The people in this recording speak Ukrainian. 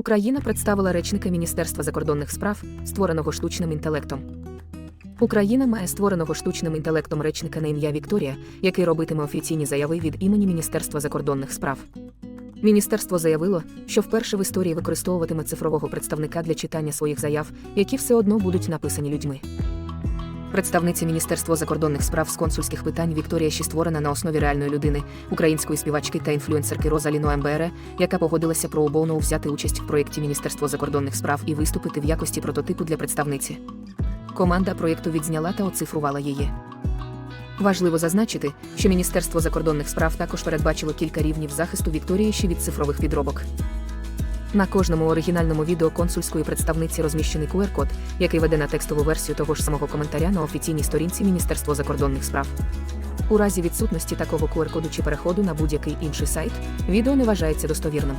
Україна представила речника Міністерства закордонних справ, створеного штучним інтелектом. Україна має створеного штучним інтелектом речника на ім'я Вікторія, який робитиме офіційні заяви від імені Міністерства закордонних справ. Міністерство заявило, що вперше в історії використовуватиме цифрового представника для читання своїх заяв, які все одно будуть написані людьми. Представниця Міністерства закордонних справ з консульських питань Вікторія Ші створена на основі реальної людини, української співачки та інфлюенсерки Розалі Ноембере, яка погодилася про обов'язково взяти участь в проєкті Міністерства закордонних справ і виступити в якості прототипу для представниці. Команда проєкту відзняла та оцифрувала її. Важливо зазначити, що Міністерство закордонних справ також передбачило кілька рівнів захисту Вікторії ще від цифрових підробок. На кожному оригінальному відео консульської представниці розміщений QR-код, який веде на текстову версію того ж самого коментаря на офіційній сторінці Міністерства закордонних справ. У разі відсутності такого QR-коду чи переходу на будь-який інший сайт, відео не вважається достовірним.